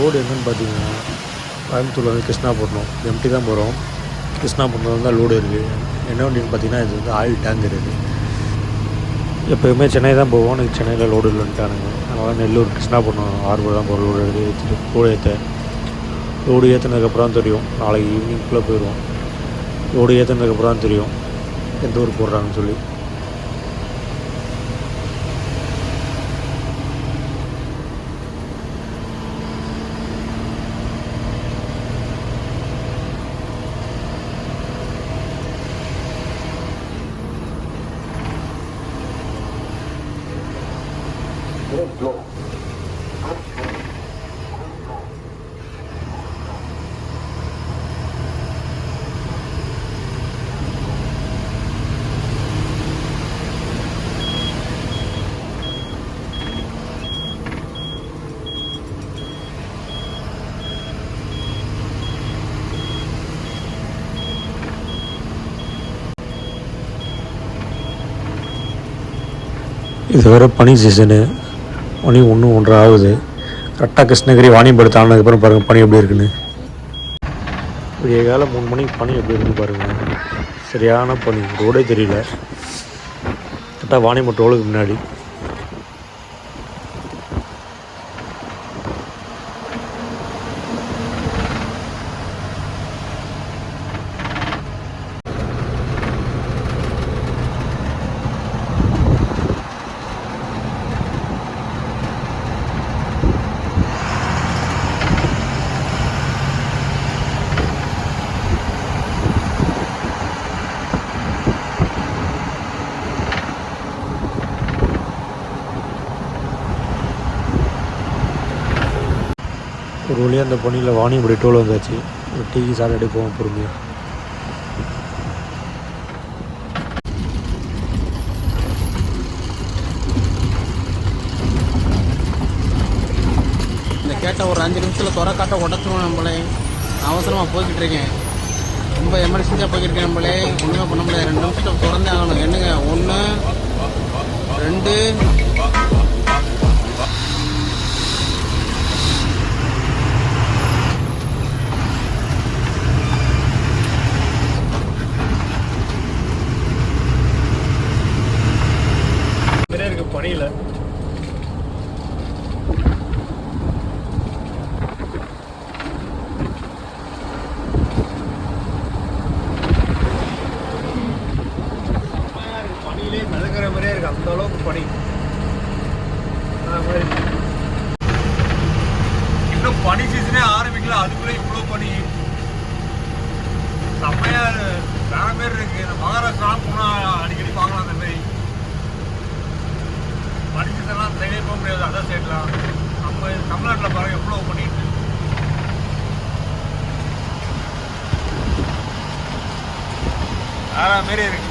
Road என்னென்னு பார்த்தீங்கன்னா கோயம்புத்தூர்ல வந்து கிருஷ்ணாபுரம் எம்டி தான் போகிறோம் கிருஷ்ணாபுரம் தான் லோடு இருக்குது என்ன வண்டின்னு பார்த்தீங்கன்னா இது வந்து ஆயில் டேங்க் இருக்குது எப்போயுமே சென்னை தான் போவோம். எனக்கு சென்னையில் லோடு இல்லைன்ட்டானுங்க அதனால் நெல்லூர் கிருஷ்ணாபட்டினம் ஆர்வம் தான் போகிற லோடு எடுத்து ஏற்றிட்டு லோடு ஏற்ற லோடு ஏற்றினதுக்கப்புறம் தெரியும். நாளைக்கு ஈவினிங்குள்ளே போயிடுவோம் லோடு ஏற்றினதுக்கப்புறம் தான் தெரியும். எந்த ஊர் போடுறாங்கன்னு சொல்லி. இது வேறு பனி சீசனு மணி ஒன்று ஒன்றரை ஆகுது கரெக்டாக கிருஷ்ணகிரி வாணியம்படுத்த ஆனதுக்கப்புறம் பாருங்கள் பனி எப்படி இருக்குன்னு. விடிய காலை மூணு மணிக்கு பனி எப்படி இருக்குன்னு பாருங்கள் சரியான பனி. ரோடே தெரியல. கரெக்டாக வாணியம்பட்டு ரோலுக்கு முன்னாடி. ஒரு வழியாக அந்த பனியில் வாணியம்படி டோல் வந்தாச்சு. ஒரு டீக்கு சாலை போவோம் பொறுமையாக இந்த கேட்ட ஒரு அஞ்சு நிமிஷத்தில் துறை காட்ட உடச்சிடும் நம்மளே. அவசரமாக போய்கிட்டு இருக்கேன். ரொம்ப எமர்ஜென்சியாக போய்கிட்டு இருக்கேன் நம்மளே. ஒன்றுமே பண்ண முடியாது. ரெண்டு நிமிஷத்தில் திறந்தே ஆகணும். என்னங்க? ஒன்று ரெண்டு அந்த அளவுக்கு பனி இன்னும் பனி சீசனே ஆரம்பிக்கல அதுக்குள்ளே இவ்வளோ பனி. செம்மையா வேற பேர் இருக்கு. இந்த மகாராஷ்டிரா போனா அடிக்கடி பார்க்கலாம் அந்த மாதிரி. பனி சீசன்லாம் ட்ரெயினே போக முடியாது. அதான் சைட்லாம் நம்ம தமிழ்நாட்டில் பாருங்க எவ்வளோ பண்ணிட்டு வேற மாரி இருக்கு.